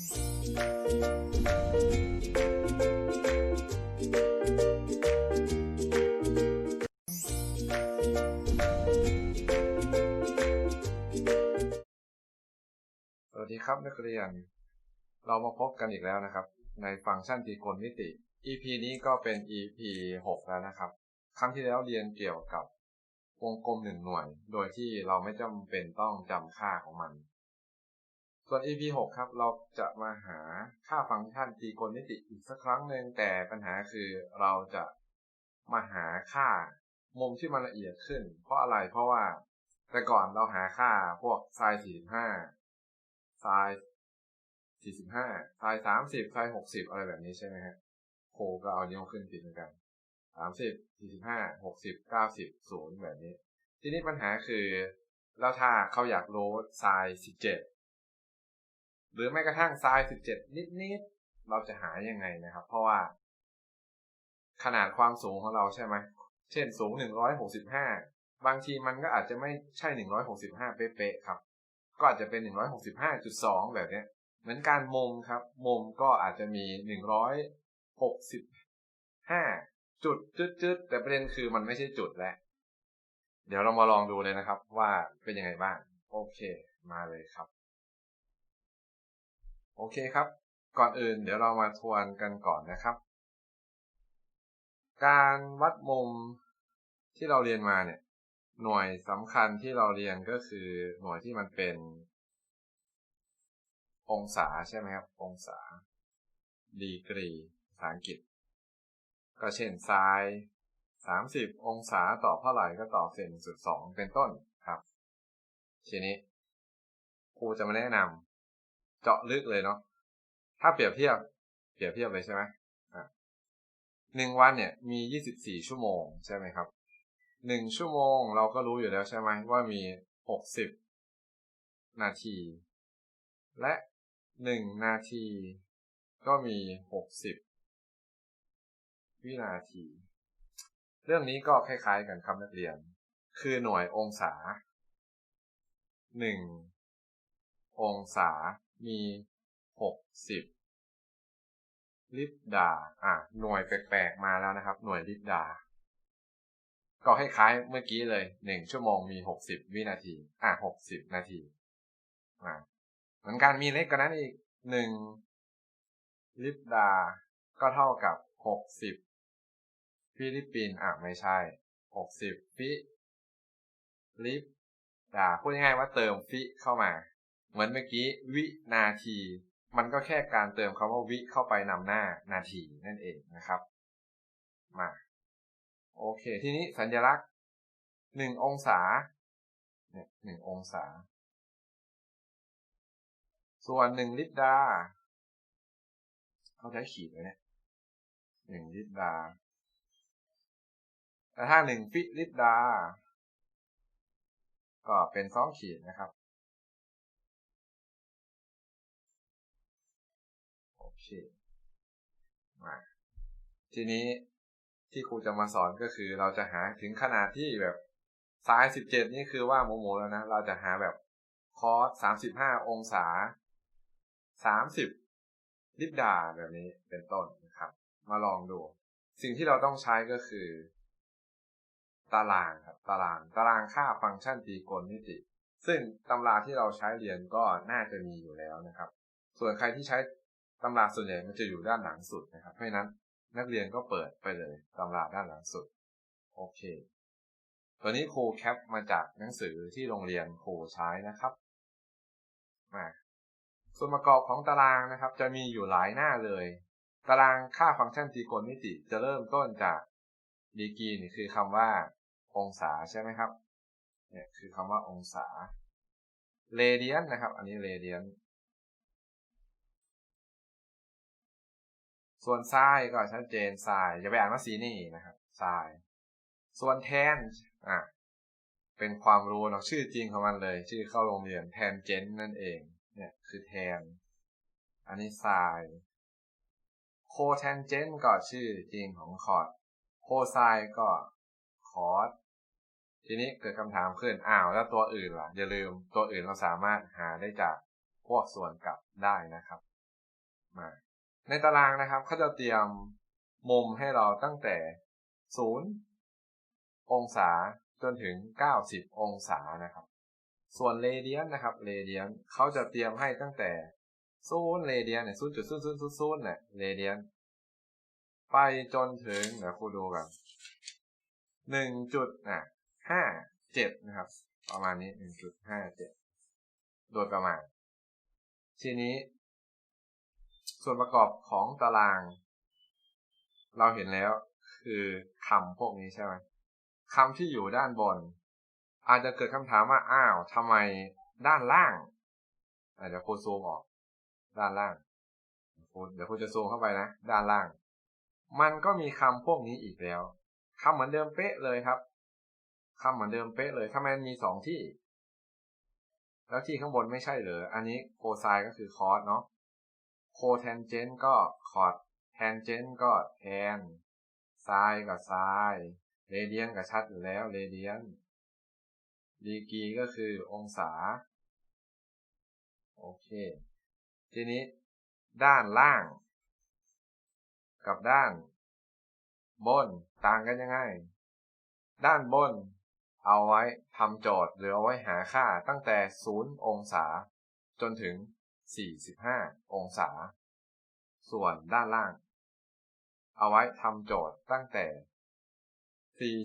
สวัสดีครับนักเรียน เรามาพบกันอีกแล้วนะครับ ในฟังก์ชันตรีโกณมิติ EP นี้ก็เป็น EP 6 แล้วนะครับ ครั้งที่แล้วเรียนเกี่ยวกับวงกลมหนึ่งหน่วย โดยที่เราไม่จำเป็นต้องจำค่าของมัน ส่วน EP 6 ครับ เราจะมาหาค่าฟังก์ชันตรีโกณมิติอีกสักครั้งหนึ่งแต่ปัญหาคือเราจะมาหาค่ามุมที่มันละเอียดขึ้น เพราะอะไรเพราะว่า แต่ก่อนเราหาค่าพวกไซน์45ไซน์45ไซน์30ไซน์60 อะไรแบบนี้ใช่ไหมฮะโคก็เอานิ้วขึ้นติดเหมือนกัน30 45 60 90 0แบบนี้ ทีนี้ปัญหาคือ แล้วถ้าเขาอยากรู้ไซน์17 หรือแม้กระทั่งไซน์17นิดๆเราจะหายังไงนะครับ เพราะว่า ขนาดความสูงของเราใช่ไหมเช่นสูง165บางทีมันก็อาจจะไม่ใช่165เป๊ะๆครับ ก็อาจจะเป็น165.2แบบนี้เหมือนการมุมครับ มุมก็อาจจะมี165จุดจุดๆแต่ประเด็นคือมันไม่ใช่จุดแล้วเดี๋ยวเรามาลองดูเลยนะครับว่าเป็นยังไงบ้าง โอเค มาเลยครับ โอเคครับ ก่อนอื่นเดี๋ยวเรามาทวนกันก่อนนะครับ การวัดมุมที่เราเรียนมาเนี่ย หน่วยสำคัญที่เราเรียนก็คือหน่วยที่มันเป็น องศาใช่ไหมครับ องศา ดีกรีภาษาอังกฤษ ก็เช่นไซน์30 องศาต่อเท่าไหร่ก็ต่อเซนจุดสองเป็นต้นครับ ทีนี้ครูจะมาแนะนำ เจาะลึกเลยเนาะถ้าเปรียบเทียบ เปรียบเทียบเลยใช่ไหมหนึ่งวันเนี่ยมี24ชั่วโมงใช่ไหมครับหนึ่งชั่วโมงเราก็รู้อยู่แล้วใช่ไหมว่ามี60นาที และหนึ่งนาทีก็มี60วินาที เรื่องนี้ก็คล้ายๆกันครับนักเรียน คือหน่วยองศา1องศา มี60ลิปดา อะ หน่วยแปลกๆมาแล้วนะครับ หน่วยลิปดา ก็คล้ายๆเมื่อกี้เลยหนึ่งชั่วโมงมีหกสิบวินาที อะหกสิบนาที อ่าเหมือนกันมีเล็กกว่านั้นอีกหนึ่งลิปดา ก็เท่ากับหกสิบฟิลิปปินส์อะไม่ใช่หกสิบฟิลิปดาพูดง่ายๆว่าเติมฟิเข้ามา เหมือนเมื่อกี้วินาที มันก็แค่การเติมคำว่าวิเข้าไปนำหน้านาทีนั่นเองนะครับมาโอเค ทีนี้สัญลักษณ์หนึ่งองศาเนี่ยหนึ่งองศา ส่วนหนึ่งลิตรดาเขาใช้ขีดไว้เนี่ยหนึ่งลิตรดาแต่ถ้าหนึ่งฟิลิตรดา ก็เป็นสองขีดนะครับ ทีนี้ที่ครูจะมาสอนก็คือเราจะหาถึงขนาดที่แบบซ้ายสิบเจ็ดนี่คือว่าโมโมแล้วนะ เราจะหาแบบคอสสามสิบห้าองศาสามสิบลิบดาแบบนี้เป็นต้นนะครับ มาลองดู สิ่งที่เราต้องใช้ก็คือ ตารางครับ ตาราง ตารางค่าฟังก์ชันตรีโกณมิติ ซึ่งตำราที่เราใช้เรียนก็น่าจะมีอยู่แล้วนะครับ ส่วนใครที่ใช้ตำราส่วนใหญ่มันจะอยู่ด้านหลังสุดนะครับ เพราะนั้น นักเรียนก็เปิดไปเลยตำราด้านหลังสุด โอเค ตัวนี้ครูแคปมาจากหนังสือที่โรงเรียนครูใช้นะครับมาส่วนประกอบของตารางนะครับ จะมีอยู่หลายหน้าเลย ตารางค่าฟังก์ชันตรีโกณมิติจะเริ่มต้นจากดีกีนี่คือคำว่า องศาใช่ไหมครับเนี่ยคือคำว่าองศาเรเดียนนะครับ อันนี้เรเดียน ส่วนทรายก็ชัดเจนทรายอย่าไปอ่านว่าสีนี่นะครับทราย ส่วนแทนอะเป็นความรู้เนาะชื่อจริงของมันเลย ชื่อเข้าโรงเรียนแทนเจนนั่นเอง เนี่ยคือแทน อันนี้ทรายโคแทนเจนก็ชื่อจริงของคอร์ดโคไซก็คอร์ดทีนี้เกิดคำถามขึ้นอ้าวแล้วตัวอื่นล่ะ อย่าลืมตัวอื่นเราสามารถหาได้จากพวกส่วนกลับได้นะครับ มา ในตารางนะครับเขาจะเตรียมมุมให้เราตั้งแต่ศูนย์องศาจนถึง 90 องศานะครับ ส่วนเรเดียนนะครับเรเดียนเขาจะเตรียมให้ตั้งแต่ศูนย์เรเดียนเนี่ยศูนย์จุดศูนย์ศูนย์ศูนย์เนี่ยเรเดียนไปจนถึงเดี๋ยวครูดูกันหนึ่งจุดอะห้าเจ็ดนะครับ ประมาณนี้หนึ่งจุดห้าเจ็ดโดยประมาณ ทีนี้ ส่วนประกอบของตาราง เราเห็นแล้วคือคำพวกนี้ใช่ไหมคำที่อยู่ด้านบน อาจจะเกิดคำถามว่าอ้าวทำไมด้านล่าง อาจจะโคซูมออกด้านล่างเดี๋ยวคุณจะซูมเข้าไปนะ ด้านล่าง มันก็มีคำพวกนี้อีกแล้วคำเหมือนเดิมเป๊ะเลยครับคำเหมือนเดิมเป๊ะเลยทำไมมันมีสองที่ แล้วที่ข้างบนไม่ใช่เหรออันนี้โคไซน์ก็คือคอสเนาะ โคแทนเจนก็คอร์ดแทนเจนก็แทนไซน์ก็ไซน์เรเดียนก็ชัดอยู่แล้วเรเดียนดีกีก็คือองศา โอเค ทีนี้ด้านล่าง กับด้าน บนต่างกันยังไง ด้านบน เอาไว้ทำโจทย์หรือเอาไว้หาค่าตั้งแต่ 0 องศา จนถึง 45 องศา ส่วนด้านล่าง เอาไว้ทำโจทย์ตั้งแต่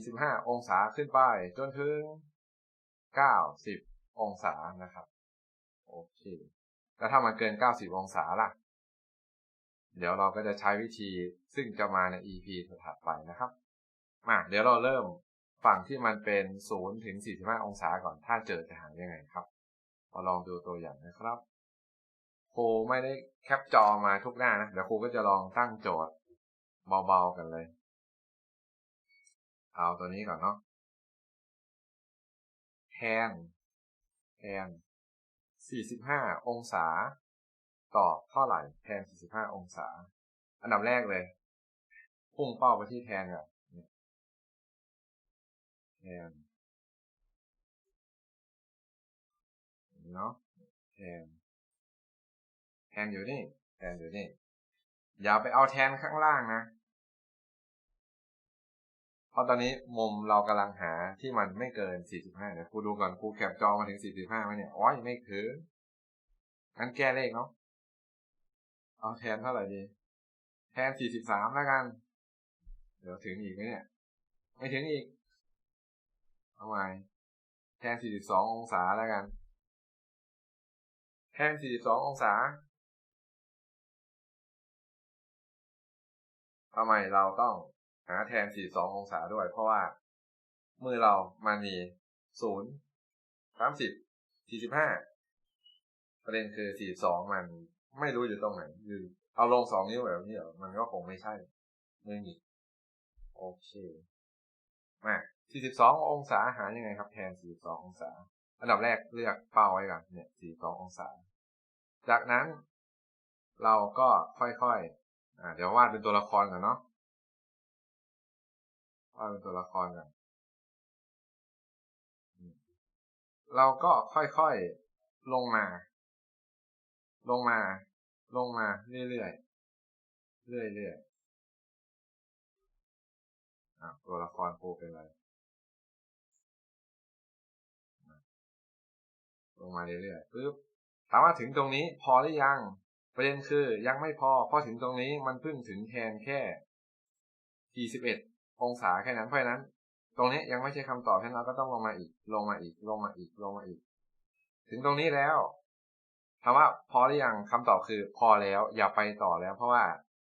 45 องศาขึ้นไปจนถึง 90 องศานะครับ โอเค แล้วถ้ามันเกิน 90 องศาล่ะ เดี๋ยวเราก็จะใช้วิธีซึ่งจะมาใน EP ถัดไปนะครับมาเดี๋ยวเราเริ่มฝั่งที่มันเป็น0ถึง45 องศาก่อน ถ้าเจอจะหายังไงครับ มาลองดูตัวอย่างนะครับ ครูไม่ได้แคปจอมาทุกหน้านะ เดี๋ยวครูก็จะลองตั้งโจทย์เบาๆกันเลย เอาตัวนี้ก่อนเนาะแทนแทน45 องศา ต่อเท่าไหร่แทน 45 องศา อันดับแรกเลย พุ่งเป้าไปที่แทนก่อนแทนเนาะแทน แทนอยู่นี่ แทนอยู่นี่ อย่าไปเอาแทนข้างล่างนะ เพราะตอนนี้มุมเรากำลังหาที่มันไม่เกิน 45เดี๋ยวครูดูก่อนครูแคปจอมาถึง 45ไหมเนี่ยอ๋อไม่ถึงงั้นแก้เลขเนาะเอาแทนเท่าไหร่ดี แทน 43 แล้วกัน เดี๋ยวถึงอีกไหมเนี่ย ไม่ถึงอีกเอาใหม่แทน 42 องศาแล้วกัน แทน 42 องศา ทำไมเราต้องหาแทน 42 องศาด้วย เพราะว่า มือเรามันมี 0 30 45 ประเด็นคือ 42 มันไม่รู้อยู่ตรงไหน คือ เอาลง2นิ้วแบบนี้เหรอมันก็คงไม่ใช่ไม่มีโอเค มา 42 องศาหายังไงครับแทน 42 องศา อันดับแรกเลือกเป้าไว้ก่อนเนี่ย 42 องศา จากนั้น เราก็ค่อยๆ อ่าเดี๋ยววาดเป็นตัวละครก่อนเนาะวาดเป็นตัวละครก่อนเราก็ค่อยๆลงมา ลงมา ลงมาเรื่อยๆ เรื่อยๆตัวละครโปเป็นอะไรลงมาเรื่อยๆปึ๊บถามว่าถึงตรงนี้พอหรือยัง ประเด็นคือยังไม่พอเพราะถึงตรงนี้มันเพิ่งถึงแทนแค่ 41 องศาแค่นั้นเพราะนั้น ตรงนี้ยังไม่ใช่คำตอบฉะนั้นเราก็ต้องลงมาอีก ลงมาอีก ลงมาอีก ลงมาอีก ถึงตรงนี้แล้วถามว่าพอหรือยังคำตอบคือพอแล้วอย่าไปต่อแล้ว เพราะว่า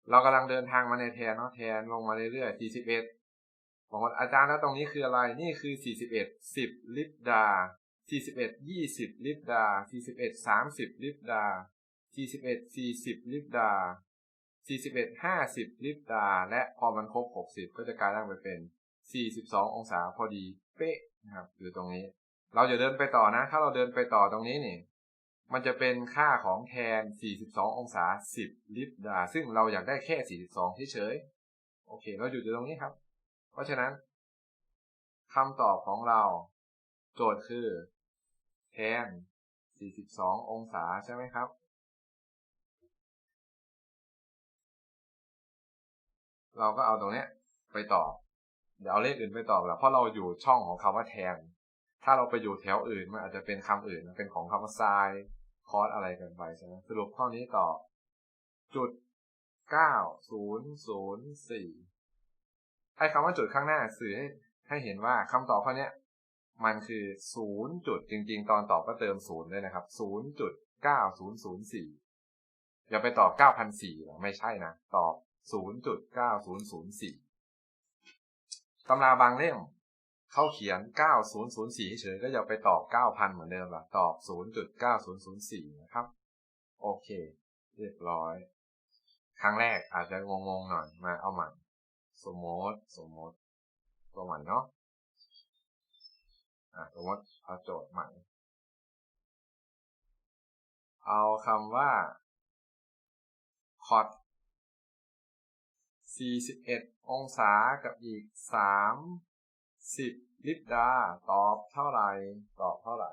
เรากำลังเดินทางมาในแทนเนาะแทนลงมาเรื่อยๆ 41บอกว่าอาจารย์แล้วตรงนี้คืออะไร นี่คือ 41 10 ลิตรดา 41 20 ลิตรดา 41 30 ลิบดา ตรดา41 40ลิตรดา41 50ลิตรดา และพอมันครบ60ก็จะกลายร่างไปเป็น42องศาพอดีเป๊ะนะครับอยู่ตรงนี้ เราจะเดินไปต่อนะ ถ้าเราเดินไปต่อตรงนี้นี่มันจะเป็นค่าของแทน 42 องศา 10 ลิตรดา ซึ่งเราอยากได้แค่ 42 เฉยๆ โอเค เราอยู่ตรงนี้ครับ เพราะฉะนั้นคำตอบของเรา โจทย์คือ แทน 42 องศาใช่ไหมครับ เราก็เอาตรงเนี้ยไปตอบเดี๋ยวเอาเลขอื่นไปตอบแล้วเพราะเราอยู่ช่องของคำว่าแทน ถ้าเราไปอยู่แถวอื่นมันอาจจะเป็นคำอื่นเป็นของคำว่าทรายคอสอะไรกันไปใช่ไหมสรุปข้อนี้ตอจุดเก้าศูนย์ศูนย์สี่ไอ้คำว่าจุดข้างหน้าสื่อให้ให้เห็นว่าคำตอบข้อนี้มันคือศูนย์จุดจริง ๆ ตอนตอบก็เติมศูนย์ด้วยนะครับศูนย์จุดเก้าศูนย์ศูนย์สี่อย่าไปตอบเก้าพันสี่ไม่ใช่นะ ตอบ ศูนย์จุดเก้าศูนย์ศูนย์สี่ตำราบางเล่มเขาเขียน 9004 เฉยก็อย่าไปตอบ 9,000 เหมือนเดิมละตอบ 0.9004 นะครับ โอเค เรียบร้อย ครั้งแรกอาจจะงงๆหน่อยมาเอาใหม่สมมติสมมติตัวใหม่เนาะอะสมมติเอาโจทย์ใหม่ เอาคำว่าคอ 41 องศากับอีก 30 ลิปดา ตอบเท่าไหร่ ตอบเท่าไหร่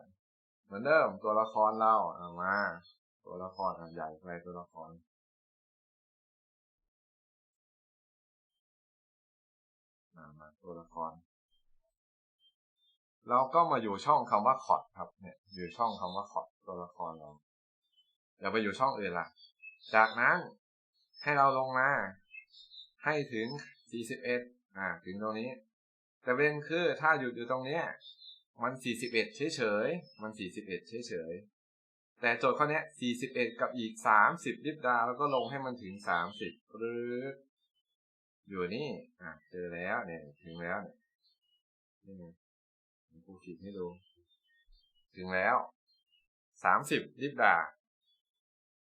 เหมือนเดิมตัวละครเราเอามา ตัวละครใหญ่ไปตัวละครมามาตัวละคร เราก็มาอยู่ช่องคำว่าคอดครับ เนี่ย อยู่ช่องคำว่าคอดตัวละครเราอย่าไปอยู่ช่องอื่นล่ะ จากนั้นให้เราลงมา ให้ถึง 41 อ่า ถึงตรงนี้ แต่เว้นคือถ้าหยุดอยู่ตรงนี้ มัน 41 เฉยๆ มัน 41 เฉยๆ แต่โจทย์ข้อนี้ 41 กับอีก 30 ลิบดา แล้วก็ลงให้มันถึง 30หรืออยู่นี่ อ่าเจอแล้วเนี่ย ถึงแล้วเนี่ยนี่ไงกูขีดให้ดู ถึงแล้ว 30 ลิบดา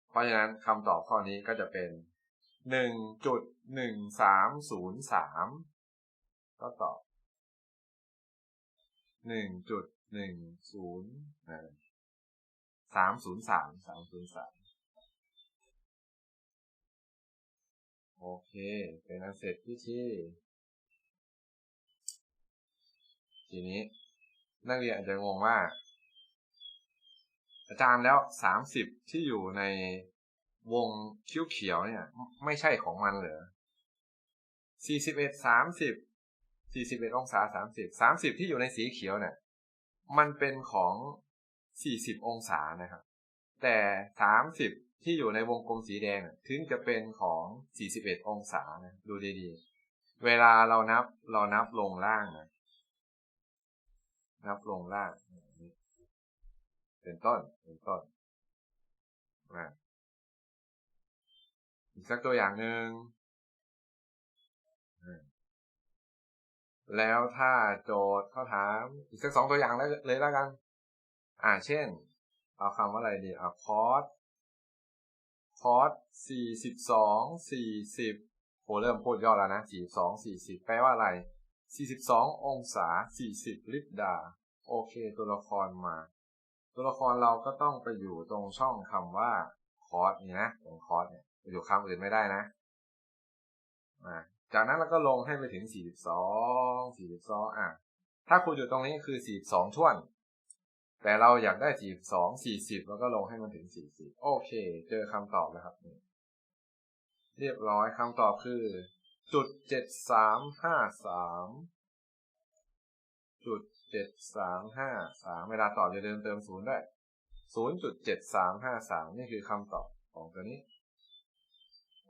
เพราะฉะนั้นคำตอบข้อนี้ก็จะเป็น หนึ่งจุดหนึ่งสามศูนย์สามก็ตอบหนึ่งจุดหนึ่งศูนย์สามศูนย์สามสามศูนย์สามโอเค เป็นอันเสร็จพิธีทีนี้นักเรียนอาจจะงงว่า อาจารย์แล้วสามสิบที่อยู่ใน วงคิ้วเขียวเนี่ย ไม่ใช่ของมันเหรอสี่สิบเอ็ดสามสิบสี่สิบเอ็ดองศาสามสิบสามสิบที่อยู่ในสีเขียวเนี่ย มันเป็นของสี่สิบองศานะครับ แต่สามสิบที่อยู่ในวงกลมสีแดงถึงจะเป็นของสี่สิบเอ็ดองศานะดูดีๆ เวลาเรานับเรานับลงล่างนะนับลงล่างเป็นต้นเป็นต้นนะ อีกสักตัวอย่างหนึ่งแล้วถ้าโจทย์เขาถามอีกสักสองตัวอย่างเลยแล้วกัน อ่าเช่น เอาคำว่าอะไรดีเอาคอร์สคอร์สสี่สิบสองสี่สิบโหเริ่มพูดย่อแล้วนะสี่สองสี่สิบแปลว่าอะไรสี่สิบสององศาสี่สิบลิบดา โอเค ตัวละครมา ตัวละครเราก็ต้องไปอยู่ตรงช่องคำว่าคอร์สนี่นะตรงคอร์สเนี่ย อยู่คำอื่นไม่ได้นะจากนั้นเราก็ลงให้ไปถึง 42 42 อะ ถ้าคุณอยู่ตรงนี้คือ 42ท่วน แต่เราอยากได้ 42 40 แล้วก็ลงให้มันถึง 40 โอเค เจอคำตอบแล้วครับ เรียบร้อยคำตอบคือ จุดเจ็ดสามห้าสามจุดเจ็ดสามห้าสามเวลาตอบจะเดินเติมศูนย์ได้ศูนย์จุดเจ็ดสามห้าสามนี่คือคำตอบของตัวนี้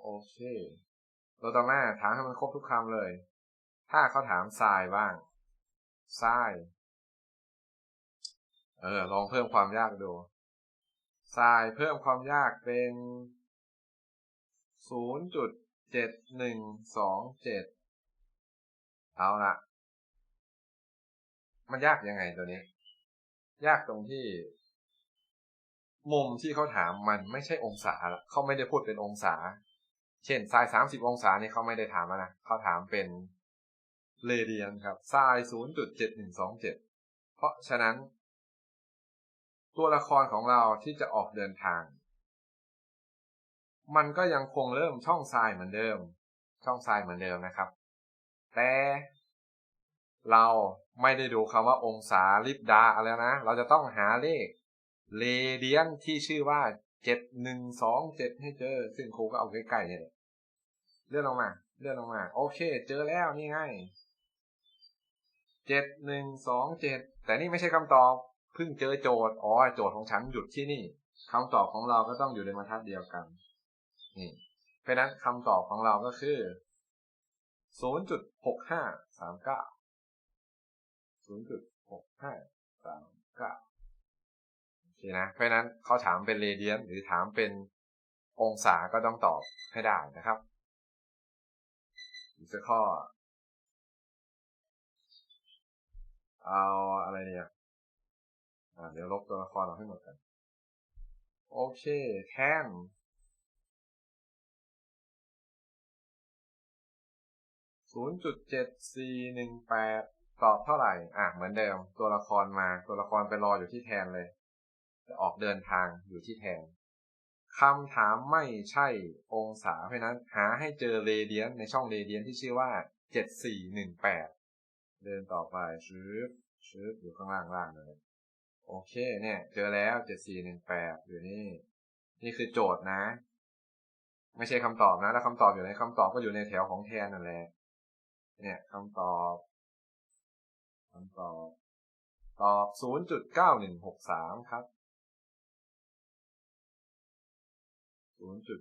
โอเคเราต่อมาถามให้มันครบทุกคำเลย ถ้าเขาถามทรายบ้างทรายเออ ลองเพิ่มความยากดูทรายเพิ่มความยากเป็นศูนย์จุดเจ็ดหนึ่งสองเจ็ดเอาละมันยากยังไงตัวนี้ ยากตรงที่ มุมที่เขาถามมันไม่ใช่องศาละเขาไม่ได้พูดเป็นองศา เช่นไซน์สามสิบองศาเนี่ยเขาไม่ได้ถามนะเขาถามเป็นเรเดียนครับไซน์ศูนย์จุดเจ็ดหนึ่งสองเจ็ดเพราะฉะนั้น ตัวละครของเราที่จะออกเดินทาง มันก็ยังคงเริ่มช่องทรายเหมือนเดิม ช่องทรายเหมือนเดิมนะครับ แต่เราไม่ได้ดูคำว่าองศาลิบดาอะไรนะ เราจะต้องหาเลขเรเดียนที่ชื่อว่า เจ็ดหนึ่งสองเจ็ดให้เจอ ซึ่งครูก็เอาใกล้ๆเนี่ยเลื่อนลงมา เลื่อนลงมา โอเค เจอแล้วนี่ไงเจ็ดหนึ่งสองเจ็ดแต่นี่ไม่ใช่คำตอบเพิ่งเจอโจทย์อ๋อโจทย์ของฉันหยุดที่นี่คำตอบของเราก็ต้องอยู่ในบรรทัดเดียวกัน นี่เพราะนั้นคำตอบของเราก็คือศูนย์จุดหกห้าสามเก้าศูนย์จุดหกห้าสามเก้า เคนะเพราะนั้นเขาถามเป็นเรเดียนหรือถามเป็นองศาก็ต้องตอบให้ได้นะครับอีกสักข้อ เอาอะไรเนี่ยเดี๋ยวลบตัวละครออกให้หมดกัน โอเคแทนศูนย์จุดเจ็ดสี่หนึ่งแปดตอบเท่าไหร่ อะ เหมือนเดิม ตัวละครมา ตัวละครไปรออยู่ที่แทนเลย ออกเดินทางอยู่ที่แทนคำถามไม่ใช่องศาเพราะนั้น หาให้เจอเรเดียนในช่องเรเดียนที่ชื่อว่าเจ็ดสี่หนึ่งแปดเดินต่อไปชืบชืบออยู่ข้างล่างล่างเลยโอเคเนี่ย เจอแล้วเจ็ดสี่หนึ่งแปดอยู่นี่ นี่คือโจทย์นะ ไม่ใช่คำตอบนะแล้วคำตอบอยู่ในคำตอบก็อยู่ในแถวของแทนนั่นแหละเนี่ยคำตอบคำตอบ ตอบศูนย์จุดเก้าหนึ่งหกสามครับ ศูนย์จุด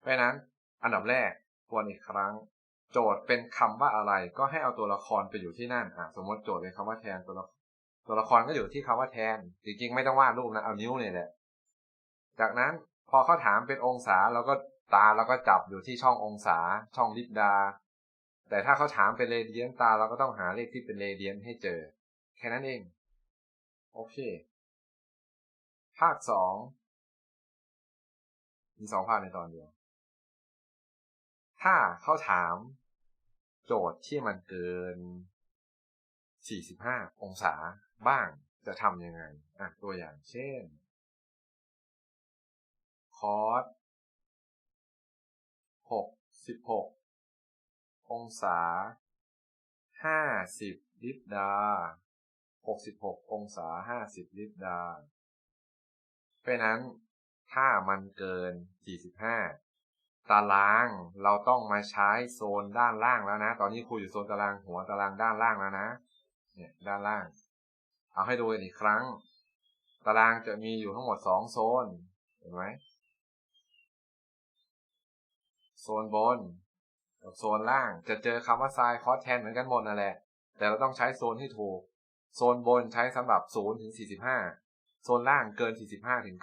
เพราะนั้นอันดับแรกทวนอีกครั้ง โจทย์เป็นคำว่าอะไร ก็ให้เอาตัวละครไปอยู่ที่นั่นอะสมมติโจทย์เป็นคำว่าแทนตัวละตัวละครก็อยู่ที่คำว่าแทน จริงๆ ไม่ต้องวาดรูปนะเอานิ้วเนี่ยแหละ จากนั้นพอเขาถามเป็นองศาเราก็ตาเราก็จับอยู่ที่ช่ององศาช่องลิบดา แต่ถ้าเขาถามเป็นเรเดียนตาเราก็ต้องหาเลขที่เป็นเรเดียนให้เจอ แค่นั้นเอง โอเค ภาคสองมีสองภาคในตอนเดียว ถ้าเขาถาม โจทย์ที่มันเกิน 45 องศาบ้างจะทำยังไง อะ ตัวอย่างเช่น คอส66 องศา 50 ลิบดา 66 องศา 50 ลิบดา เพราะนั้นถ้ามันเกิน 45 ตารางเราต้องมาใช้โซนด้านล่างแล้วนะ ตอนนี้ครูอยู่โซนตารางหัวตารางด้านล่างแล้วนะ เนี่ยด้านล่าง เอาให้ดูอีกครั้ง ตารางจะมีอยู่ทั้งหมดสองโซน เห็นไหมโซนบนกับโซนล่างจะเจอคำว่าไซน์คอสแทนเหมือนกันหมดนั่นแหละ แต่เราต้องใช้โซนที่ถูก โซนบนใช้สำหรับ0ถึง45 โซนล่างเกิน 45ถึง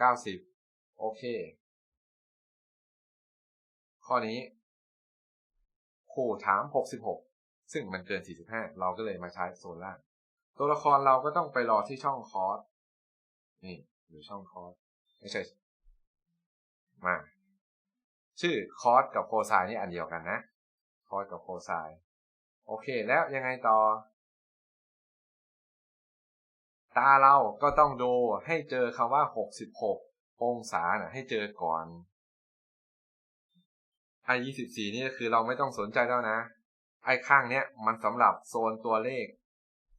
90 โอเค ข้อนี้ครูถาม 66 ซึ่งมันเกิน 45 เราก็เลยมาใช้โซนล่าง ตัวละครเราก็ต้องไปรอที่ช่องคอร์สนี่อยู่ช่องคอร์สไม่ใช่ มา ชื่อคอร์สกับโคไซน์นี่อันเดียวกันนะคอร์สกับโคไซน์โอเค แล้วยังไงต่อ ตาเราก็ต้องดูให้เจอคำว่า 66 องศานะให้เจอก่อนไอยี่สิบสี่นี่คือเราไม่ต้องสนใจแล้วนะ ไอ้ข้างเนี้ยมันสำหรับโซนตัวเลข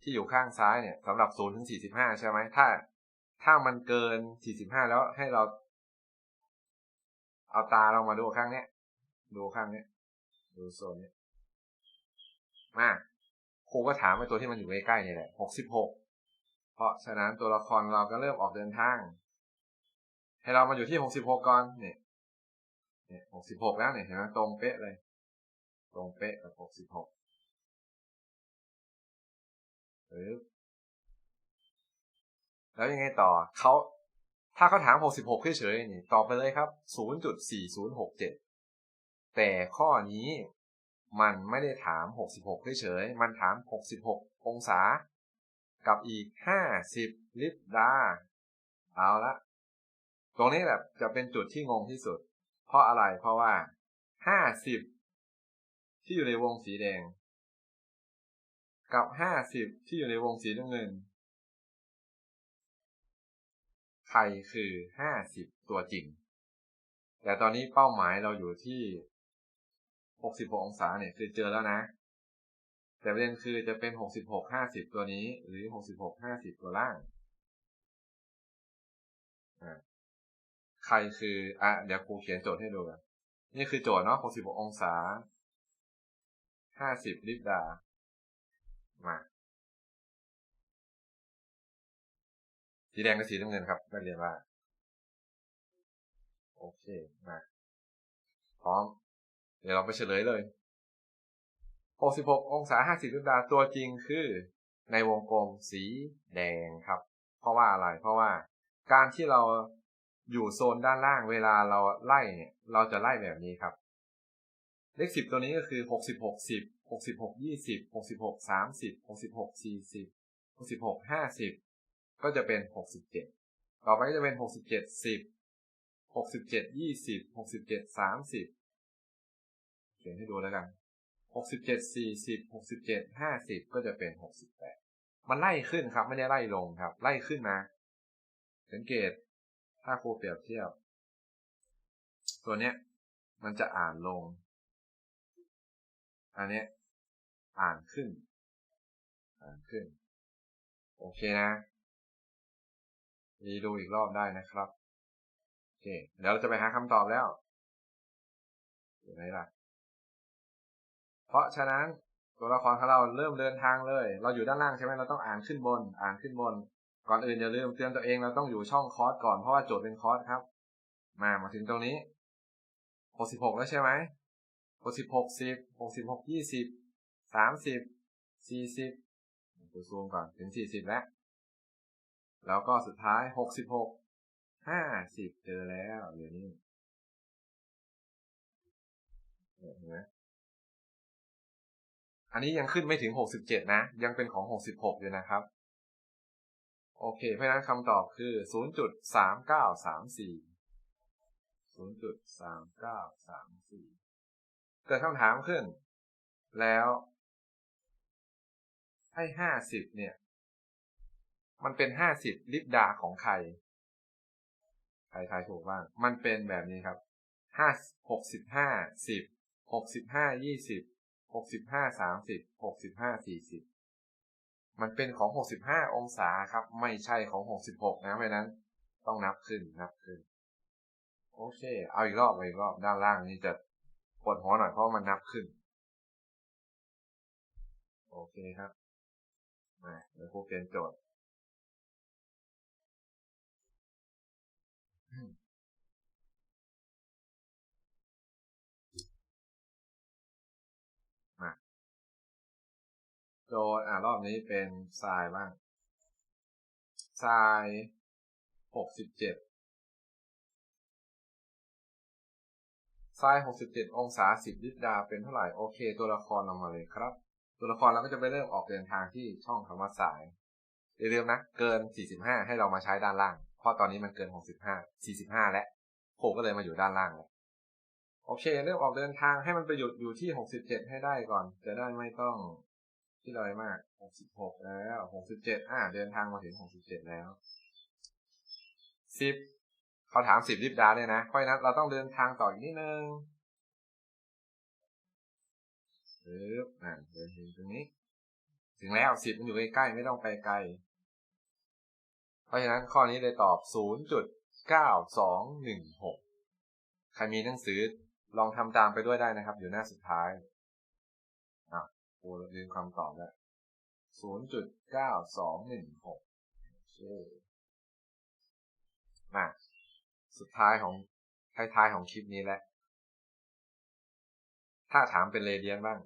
ที่อยู่ข้างซ้ายเนี่ยสำหรับศูนย์ถึงสี่สิบห้าใช่ไหมถ้า ถ้ามันเกินสี่สิบห้าแล้วให้เรา เอาตาเรามาดูข้างเนี้ย ดูข้างเนี้ย ดูโซนเนี้ยมาครูก็ถามไปตัวที่มันอยู่ใกล้ๆนี่แหละหกสิบหก เพราะฉะนั้นตัวละครเราก็เริ่มออกเดินทาง ให้เรามาอยู่ที่หกสิบหกก่อนเนี่ยเนี่ยหกสิบหกแล้วเนี่ยเห็นไหมตรงเป๊ะเลย ตรงเป๊ะกับหกสิบหกแล้วยังไงต่อเขาถ้าเขาถามหกสิบหกเฉยๆนี่ตอบไปเลยครับศูนย์จุดสี่ศูนย์หกเจ็ดแต่ข้อนี้มันไม่ได้ถามหกสิบหกเฉยๆ มันถามหกสิบหกองศา กับอีกห้าสิบลิตรดา เอาละ ตรงนี้แบบจะเป็นจุดที่งงที่สุด เพราะอะไรเพราะว่าห้าสิบที่อยู่ในวงสีแดง กับห้าสิบที่อยู่ในวงสีน้ำเงินใครคือห้าสิบตัวจริง แต่ตอนนี้เป้าหมายเราอยู่ที่หกสิบหกองศาเนี่ยคือเจอแล้วนะ แต่ประเด็นคือจะเป็นหกสิบหกห้าสิบตัวนี้ หรือหกสิบหกห้าสิบตัวล่างใครคืออะเดี๋ยวครูเขียนโจทย์ให้ดูกันนี่คือโจทย์เนาะ66องศา50ลิบดา มาสีแดงกับสีน้ำเงินครับนักเรียนว่า โอเค มา พร้อม เดี๋ยวเราไปเฉลยเลย 66 องศา 50ลิบดาตัวจริงคือในวงกลมสีแดงครับ เพราะว่าอะไร เพราะว่าการที่เราอยู่โซนด้านล่างเวลาเราไล่เนี่ยเราจะไล่แบบนี้ครับ เลขสิบตัวนี้ก็คือหกสิบหกสิบหกสิบหกยี่สิบหกสิบหกสามสิบหกสิบหกสี่สิบหกสิบหกห้าสิบก็จะเป็นหกสิบเจ็ดต่อไปก็จะเป็นหกสิบเจ็ดสิบหกสิบเจ็ดยี่สิบหกสิบเจ็ดสามสิบเขียนให้ดูแล้วกัน หกสิบเจ็ดสี่สิบหกสิบเจ็ดห้าสิบก็จะเป็นหกสิบแปดมันไล่ขึ้นครับ ไม่ได้ไล่ลงครับ ไล่ขึ้นนะสังเกตถ้าครูเปรียบเทียบ ตัวเนี้ย มันจะอ่านลง อันเนี้ย อ่านขึ้น อ่านขึ้น โอเคนะดีดูอีกรอบได้นะครับ โอเค เดี๋ยวเราจะไปหาคำตอบแล้วอยู่ไหนล่ะ เพราะฉะนั้นตัวละครของเราเริ่มเดินทางเลย เราอยู่ด้านล่างใช่ไหมเราต้องอ่านขึ้นบน อ่านขึ้นบน ก่อนอื่นอย่าลืมเตือนตัวเองเราต้องอยู่ช่องคอร์สก่อนเพราะว่าโจทย์เป็นคอร์สครับ มามาถึงตรงนี้หกสิบหกแล้วใช่ไหมหกสิบหกสิบหกสิบหกยี่สิบสามสิบสี่สิบดูซูมก่อนถึงสี่สิบแล้ว แล้วก็สุดท้ายหกสิบหกห้าสิบเจอแล้วเดี๋ยวนี้เห็นไหม อันนี้ยังขึ้นไม่ถึงหกสิบเจ็ดนะ ยังเป็นของหกสิบหกอยู่นะครับ โอเค เพราะนั้นคำตอบคือ 0.3934 0.3934เกิดคำถามขึ้น แล้วให้ 50 เนี่ย มันเป็น 50 ลิบดาของใคร ใครทายถูกบ้าง มันเป็นแบบนี้ครับ 5 65 10 65 20 65 30 65 40มันเป็นของ65องศาครับ ไม่ใช่ของ66นะเพราะนั้นต้องนับขึ้นนับขึ้น โอเค เอาอีกรอบอีกรอบด้านล่างนี่จะปวดหัวหน่อยเพราะมันนับขึ้น โอเคครับมาเดี๋ยวครูเปลี่ยนโจทย์ โจอ่ารอบนี้เป็นทรายบ้างทรายหกสิบเจ็ดทรายหกสิบเจ็ดองศาสิบลิตรดาเป็นเท่าไหร่ โอเค ตัวละครลงมาเลยครับ ตัวละครเราก็จะไปเริ่มออกเดินทางที่ช่องคำว่าสายอย่าลืมนะ เกิน45ให้เรามาใช้ด้านล่าง เพราะตอนนี้มันเกิน65 45แล้วโผก็เลยมาอยู่ด้านล่างแล้วโอเค เริ่มออกเดินทางให้มันไปหยุดอยู่ที่67ให้ได้ก่อน จะได้ไม่ต้อง ที่ลอยมากหกสิบหกแล้วหกสิบเจ็ดอ่าเดินทางมาถึงหกสิบเจ็ดแล้วสิบเขาถามสิบริบดาเนี่ยนะ เพราะฉะนั้นเราต้องเดินทางต่ออีกนิดนึงปึ๊บอ่าเดินถึงตรงนี้ ถึงแล้วสิบมันอยู่ใกล้ๆไม่ต้องไปไกล เพราะฉะนั้นข้อนี้เลยตอบศูนย์จุดเก้าสองหนึ่งหกใครมีหนังสือลองทำตามไปด้วยได้นะครับ อยู่หน้าสุดท้าย โอ้ลืมคำตอบแล้วศูนย์จุดเก้าสองหนึ่งหกมาสุดท้ายของท้ายๆของคลิปนี้แหละ ถ้าถามเป็นเรเดียนบ้าง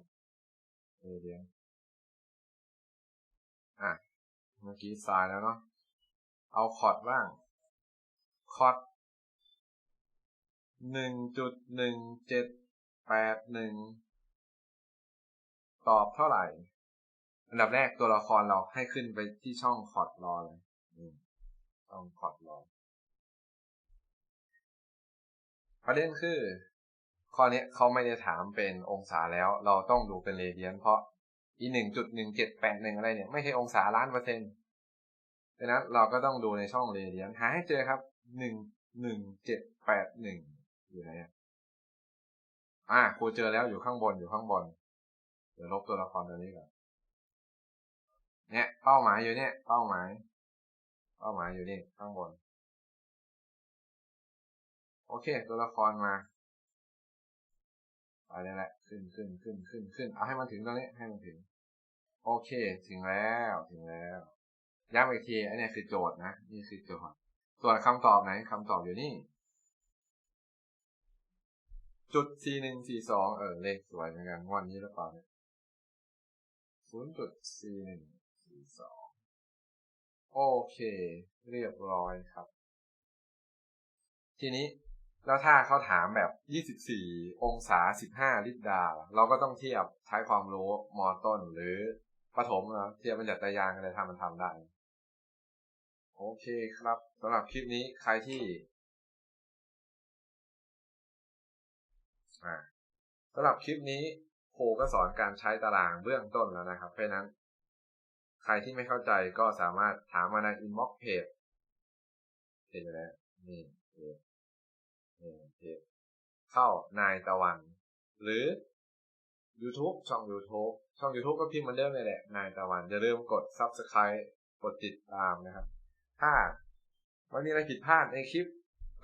เรเดียน อะ เมื่อกี้ทรายแล้วเนาะ เอาคอร์ดบ้าง คอร์ดหนึ่งจุดหนึ่งเจ็ดแปดหนึ่ง ตอบเท่าไหร่ อันดับแรกตัวละครเราให้ขึ้นไปที่ช่องคอร์ดรอเลยช่องคอร์ดรอประเด็นคือ ข้อนี้เขาไม่ได้ถามเป็นองศาแล้ว เราต้องดูเป็นเรเดียนเพราะอีหนึ่งจุดหนึ่งเจ็ดแปดหนึ่งอะไรเนี่ย ไม่ใช่องศาล้านเปอร์เซ็นต์ดังนั้นเราก็ต้องดูในช่องเรเดียนหาให้เจอครับหนึ่งหนึ่งเจ็ดแปดหนึ่งอยู่ไหนอ่าครูเจอแล้วอยู่ข้างบนอยู่ข้างบน เดี๋ยวลบตัวละครตัวนี้ก่อนเนี่ยเป้าหมายอยู่เนี่ยเป้าหมาย เป้าหมายอยู่นี่ข้างบน โอเค ตัวละครมาไปนี่แหละขึ้นขึ้นขึ้นขึ้นขึ้นเอาให้มันถึงตรงนี้ให้มันถึง โอเค ถึงแล้วถึงแล้วย้ำอีกทีอันนี้คือโจทย์นะนี่คือโจทย์ส่วนคำตอบไหนคำตอบอยู่นี่ จุด c หนึ่ง c สองเออเลขสวยเหมือนกันวันนี้หรือเปล่าเนี่ย ศูนย์จุด c หนึ่ง c สองโอเค เรียบร้อยครับ ทีนี้แล้วถ้าเขาถามแบบ24องศา15ลิตรดา เราก็ต้องเทียบใช้ความรู้มอต้นหรือประถมนะเทียบมันจัดตายางกันเลยถ้ามันทำได้ โอเคครับสำหรับคลิปนี้ใครที่สำหรับคลิปนี้ ครูก็สอนการใช้ตารางเบื้องต้นแล้วนะครับ เพราะนั้น ใครที่ไม่เข้าใจก็สามารถถามมาในอินบ็อกเพจเพจอะไรนี่เพจนี่เพจเข้านายตะวัน หรือ YouTube ช่อง YouTube ช่อง YouTube ก็พิมพ์เหมือนเดิมเลยแหละ นายตะวันอย่าลืมกด Subscribe กดติดตามนะครับ ถ้ามันมีอะไรผิดพลาดในคลิป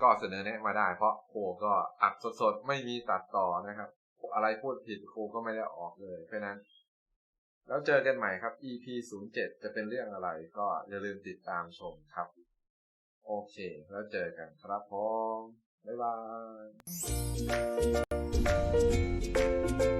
ก็เสนอแนะมาได้ เพราะคก็อัดสดๆ ไม่มีตัดต่อนะครับ อะไรพูดผิดครูก็ไม่ได้ออกเลยเพราะนั้น แล้วเจอกันใหม่ครับ EP 07จะเป็นเรื่องอะไรก็อย่าลืมติดตามชมครับ โอเค แล้วเจอกันครับพ้อมบ๊ายบาย